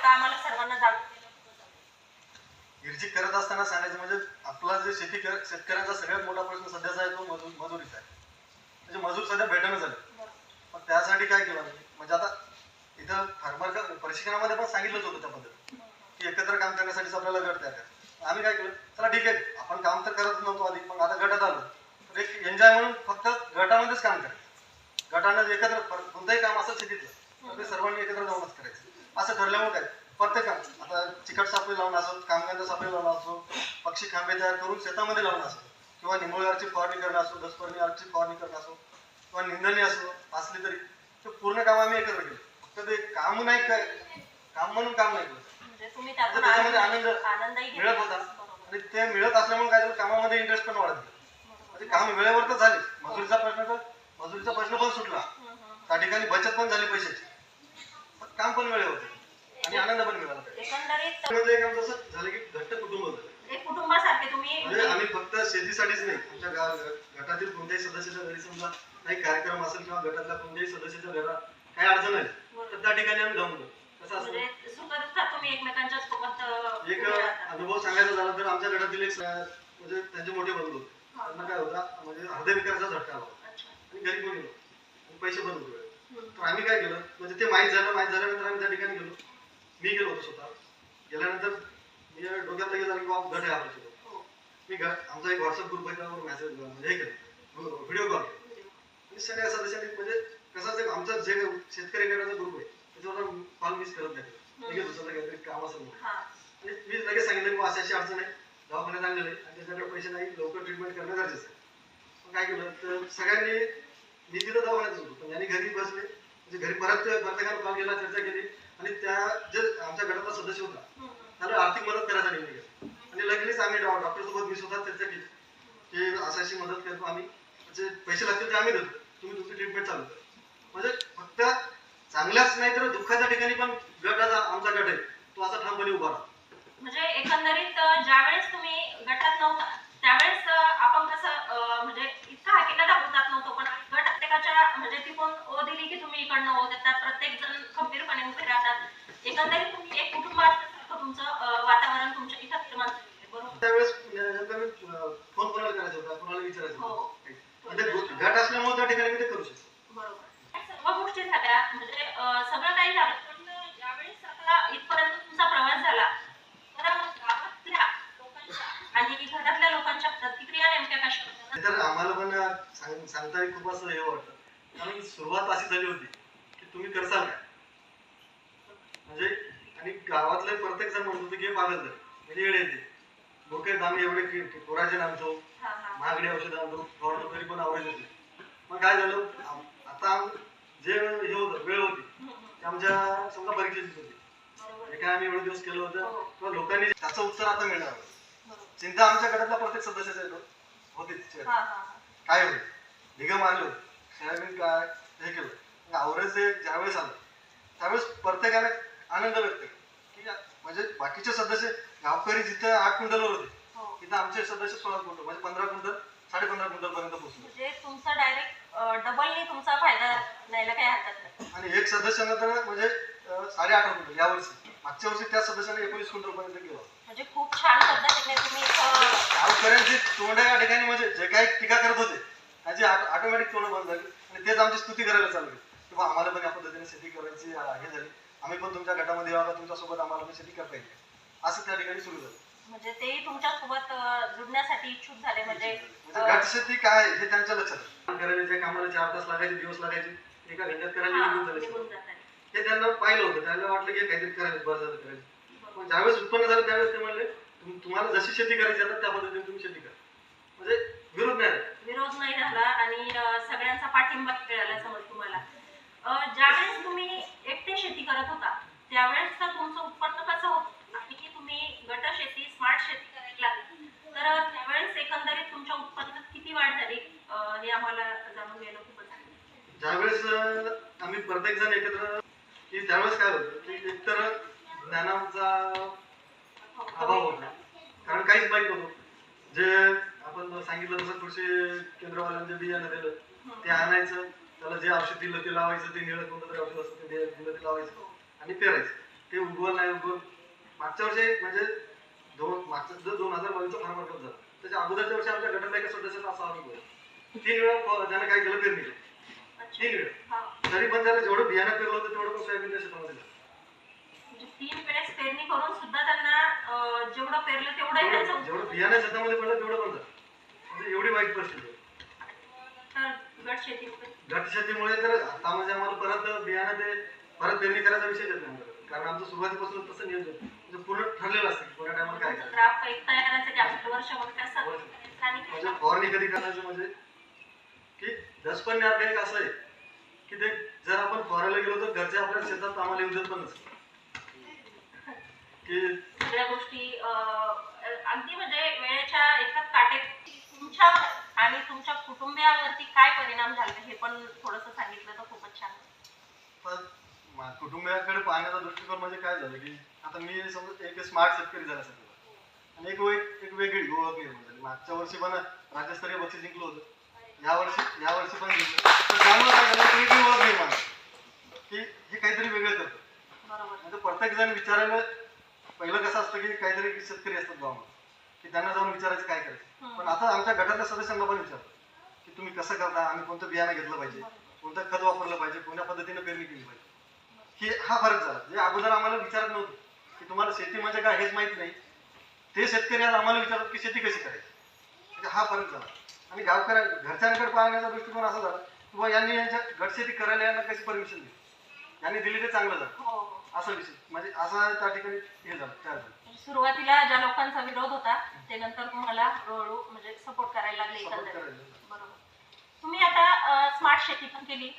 होता आम्हाला सर्वांना. गिरजी करत असताना सांगायचं म्हणजे आपला जे शेती कर- शेतकऱ्यांचा सगळ्यात मोठा प्रश्न सध्याचा आहे तो मजूर मजुरीचा आहे. म्हणजे मजूर सध्या भेटणं झालं. पण त्यासाठी काय केलं म्हणजे आता इथं फार्मर प्रशिक्षणामध्ये पण सांगितलंच होतं त्या पद्धतीने. की एकत्र काम करण्यासाठीच आपल्याला गट तयार करायचा. आम्ही काय केलं? चला ठीक आहे आपण काम तर करत नव्हतो आधी पण आता गटात आलो. तर एक एन्जॉय म्हणून फक्त गटामध्येच काम करायचं. गटानं एकत्र कोणतंही काम असं शेतीतलं तर ते सर्वांनी एकत्र जाऊनच करायचं. असं ठरल्यामुळे काय? प्रत्येक काम. आता चिकट सापळी लावून असो कामगांचा सापळी लावणं असो पक्षी खांबे तयार करून शेतामध्ये लावणं असो किंवा निंबोळ्याची फवारणी करणं असो दसपर्णी फवारणी करणं असो किंवा निंदणी असो असली तरी ते पूर्ण काम आम्ही एकत्र केलं. फक्त ते काम नाही काय? काम म्हणून काम नाही केलं. म्हणजे त्याच्यामध्ये आनंद मिळत. होता. आणि ते मिळत असल्यामुळे काय झालं कामामध्ये इंटरेस्ट पण वाढत म्हणजे काम वेळेवर तर झाले. मजुरीचा प्रश्न तर मजुरीचा प्रश्न पण सुटला. त्या ठिकाणी बचत पण झाली पैशाची. काम पण वेळेवर होते. आणि आनंद पण मिळाला. एकंदरीत म्हणजे एक आमचं असं झालं की घट्ट कुटुंब होतं. एक कुटुंबासारखे तुम्ही म्हणजे आम्ही फक्त शेतीसाठीच नाही आमच्या गाव गटातील कोणत्याही सदस्याच्या घरी समजा काही कार्यक्रम असेल किंवा गटातल्या कोणत्याही सदस्याच्या घरात काही अडचण आहे तर त्या ठिकाणी आम्ही कसं असतं? म्हणजे सुखदुःखात तुम्ही एकमेकांच्या सोबत अं, एक. अनुभव सांगायचा झाला तर आमच्या गटातील एक म्हणजे त्यांचे मोठे बंधू त्यांना काय होता म्हणजे हृदयविकाराचा झटका आला. आणि घरी. आणि पैसे पण होते. आम्ही काय केलं? म्हणजे ते माहीत झालं माहीत झाल्यानंतर आम्ही त्या ठिकाणी गेलो. मी गेलो होतो स्वतः. गेल्यानंतर मी डोक्यात लगेच आलं की बाबा गट आहे आपल्या हो. मी घ- आमचा एक व्हॉट्सअप ग्रुप आहे त्यावर मेसेज म्हणजे हे केलं. व्हिडिओ कॉल केला. आणि सगळ्या सदस्यांनी म्हणजे कसं असं आमचा जे शेतकरी गटाचा ग्रुप आहे त्याच्यावर कॉल मिस करत नाही. लगेच काहीतरी काम असेल. हा. आणि मी लगेच सांगितलं की अशी अशी अडचण आहे. दवाखान्यात आणलेलं आहे. आणि त्याच्याकडे पैसे नाही लवकर ट्रीटमेंट करणं गरजेचं आहे. काय केलं? तर सगळ्यांनी मी तिथं दवाखान्यातच होतो. पण यांनी घरी बसले. म्हणजे घरी परत प्रत्येकाला कॉल केला चर्चा केली. आणि त्या जे आमच्या गटाचा सदस्य होता त्याला आर्थिक मदत करायचा निर्णय घेतला. आणि लगेच आम्ही डॉक्टर सोबत मी स्वतः चर्चा केली. की अशी अशी मदत करतो आम्ही. म्हणजे पैसे लागतील ते आम्ही देतो. तुम्ही तुमची ट्रीटमेंट चालू करा. म्हणजे फक्त चांगल्याच नाही तर दुःखाच्या ठिकाणी पण गटाचा आमचा गट आहे. तो असा ठामपणे उभा राहतो. म्हणजे एकंदरीत ज्यावेळेस तुम्ही गटात नव्हता त्यावेळेस आपण कसं म्हणजे इतका हाकेला दाबून जात नव्हतो पण गट म्हणजे तिकडून ओ दिली की तुम्ही इकडनं ओ देतात? प्रत्येक जण खंबीरपणे उभे राहतात. एकंदरीत तुम्ही एक कुटुंब असल्यासारखं तुमचं वातावरण तुमच्या इथं निर्माण बरोबर? त्यावेळेस फोन कोणाला करायचा होता? कोणाला विचारायचं हो. ते गट असल्यामुळे त्या ठिकाणी मी ते करू शकतो. बरोबर. सर्व गोष्टी झाल्या. म्हणजे सगळं काही झालं. पण ज्यावेळेस आता इथपर्यंत तुमचा प्रवास झाला तर गावातल्या लोकांच्या आणि घरातल्या लोकांच्या प्रतिक्रिया नेमक्या कशा तर आम्हाला पण सांग- सांगता खूप असं हे वाटतं कारण सुरुवात अशी झाली होती की तुम्ही करसाल काय म्हणजे आणि गावातले प्रत्येक जण म्हणत होते की हे पागल म्हणजे येडे येते डोके दाम एवढे की की पोराचे आणतो हा, हा. महागडी औषधं आणतो फवारतो तरी पण आवडेल होते मग काय झालं? आता जे हे होतं वेळ होती. ते आमच्या समजा परीक्षेचीच होती. हे काय आम्ही एवढे दिवस केलं हो. होतं किंवा लोकांनी त्याचं उत्तर आता मिळणार. चिंता आमच्या गटातला प्रत्येक सदस्याचा येतो होती हा, हा, हा. काय होईल? निगम आले होते. सोयाबीन काय हे केलं. जे ज्यावेळेस आलं त्यावेळेस प्रत्येकाने आनंद व्यक्त केला. की म्हणजे बाकीचे सदस्य गावकरी जिथं आठ क्विंटलवर होते हो. तिथं आमचे सदस्य सोळा क्विंटल म्हणजे पंधरा क्विंटल साडे पंधरा क्विंटल पर्यंत पोहोचले. म्हणजे तुमचा डायरेक्ट डबलनी तुमचा फायदा न्यायला काही हरकत नाही. आणि एक सदस्यानं तर म्हणजे साडे अठरा क्विंटल या वर्षी. मागच्या वर्षी त्या सदस्याने एकोणीस क्विंटल पर्यंत केलं म्हणजे खूप छान पद्धतीने तुम्ही गावकऱ्यांची तोंड या ठिकाणी म्हणजे जे काही टीका करत होते त्याची ऑटोमॅटिक तोंड बंद झाली. आणि तेच आमची स्तुती करायला चालू की बा आम्हाला पण या पद्धतीने शेती करायची हे झाली. आम्ही पण तुमच्या गटामध्ये यावं तुमच्यासोबत आम्हाला पण शेती करता येईल. असं त्या ठिकाणी सुरू झालं. म्हणजे तेही तुमच्यासोबत जुडण्यासाठी इच्छुक झाले म्हणजे म्हणजे गट शेती काय आहे हे त्यांच्या लक्षात ज्या कामाला चार तास लागायचे दिवस लागायचे एका घंट्यात करायला हा, त्यांना पाहिलं होतं. त्यांना वाटलं की काहीतरी करायचं बरं झालं करायचं. पण ज्यावेळेस उत्पन्न झालं त्यावेळेस ते म्हणले तुम- तुम्हाला जशी शेती करायची आता त्या पद्धतीने तुम्ही शेती करा म्हणजे विरोध नाही आला. विरोध नाही झाला आणि अं, सगळ्यांचा पाठिंबा मिळाला समज तुम्हाला अं, ज्यावेळेस तुम्ही एकटे शेती करत होता त्यावेळेस तर तुमचं उत्पन्न कसं होतं आणि तुम्ही गट शेती स्मार्ट शेती करायला लागली तर त्यावेळेस एकंदरीत तुमच्या उत्पन्नात किती वाढ झाली अं, हे आम्हाला जाणून घ्यायला खूपच आहे. ज्यावेळेस अं, आम्ही प्रत्येक जण एकत्र की त्यावेळेस काय होतं की एकतर ज्ञानाचा अभाव होता. कारण काहीच माहीत नव्हतं. जे आपण सांगितलं तसं कृषी केंद्रवाल्यांचे बियाणं दिलं ते आणायचं त्याला जे औषध दिलं ते लावायचं ते निळत कोणतं तरी औषध असतं ते दिलं ते लावायचं आणि पेरायचं. ते उगवल नाही उगवल मागच्या वर्षी म्हणजे दोन मागच्या जो दोन हजार बावीसचा फार्मर कप झाला. त्याच्या अगोदरच्या वर्षी आमच्या गटातल्या एका सदस्याचा असा अनुभव. तीन वेळा त्याने काय केलं पेरणी केली. तीन वेळा. तरी पण त्याला जेवढं बियाणं पेरलं होतं तेवढं पण सोयाबीन शेतामध्ये. म्हणजे तीन वेळेस पेरणी करून सुद्धा त्यांना जेवढं पेरलं तेवढं जेवढं बियाणं शेतामध्ये पडलं तेवढं पण म्हणजे एवढी वाईट परिस्थिती घट शेतीमुळे तर आता म्हणजे आम्हाला परत बियाणं ते परत पेरणी करायचा विषय येत नाही. कारण आमचं सुरुवातीपासून तसं नियोजन म्हणजे पूर्ण ठरलेलं असतं कोणत्या टायमाला काय करायचं ग्राफ काही तयार करायसाठी आपलं वर्षभर कसं वर्ष. करायचं आणि म्हणजे फवारणी कधी करायचं म्हणजे की दसपण ऑर्गॅनिक असं आहे की ते जर आपण फवारायला गेलो तर घरच्या आपल्या शेतात आम्हाला येऊ देत पण नसतं की सगळ्या गोष्टी अं, अगदी म्हणजे वेळेच्या एका काटे तुमच्या आणि तुमच्या कुटुंबियावरती काय परिणाम झाले? हे पण थोडंसं सांगितलं तर खूपच छान. पण कुटुंबियाकडे पाहण्याचा दृष्टिकोन म्हणजे काय झालं की आता मी समजा एक स्मार्ट शेतकरी झाला सध्या. आणि एक वेग एक वेगळी ओळख निर्माण झाली. मागच्या वर्षी पण राज्यस्तरीय बक्षीस जिंकलं होतं. या वर्षी या वर्षी पण जिंकलं तर ओळख निर्माण. की हे काहीतरी वेगळं करतं. म्हणजे प्रत्येक जण विचारायला पहिलं कसं असतं की काहीतरी शेतकरी असतात गावामध्ये की त्यांना जाऊन विचारायचं काय करायचं. पण आता आमच्या गटातल्या सदस्यांना पण विचारतो. की तुम्ही कसं करता? आम्ही कोणतं बियाणं घेतलं पाहिजे? कोणतं खत वापरलं पाहिजे? कोणत्या पद्धतीने पेरणी केली पाहिजे? की हा फरक झाला. जे अगोदर आम्हाला विचारत नव्हतं. की तुम्हाला शेती म्हणजे काय हेच माहीत नाही. ते शेतकरी आज आम्हाला विचारतात की शेती कशी करायची? हा फरक झाला. आणि गावकऱ्या घरच्यांकडे पाहण्याचा दृष्टिकोन असा झाला की बुवा यांनी यांच्या गटशेती करायला यांना कशी परमिशन दिली? यांनी दिली ते चांगलं झालं. हो. असा विषय. म्हणजे असा त्या ठिकाणी हे झालं तयार झालं. म्हणजे सुरुवातीला ज्या लोकांचा विरोध होता ते नंतर तुम्हाला हळूहळू म्हणजे सपोर्ट करायला लागले एकंदरीत. बरोबर. तुम्ही आता स्मार्ट शेती पण केली.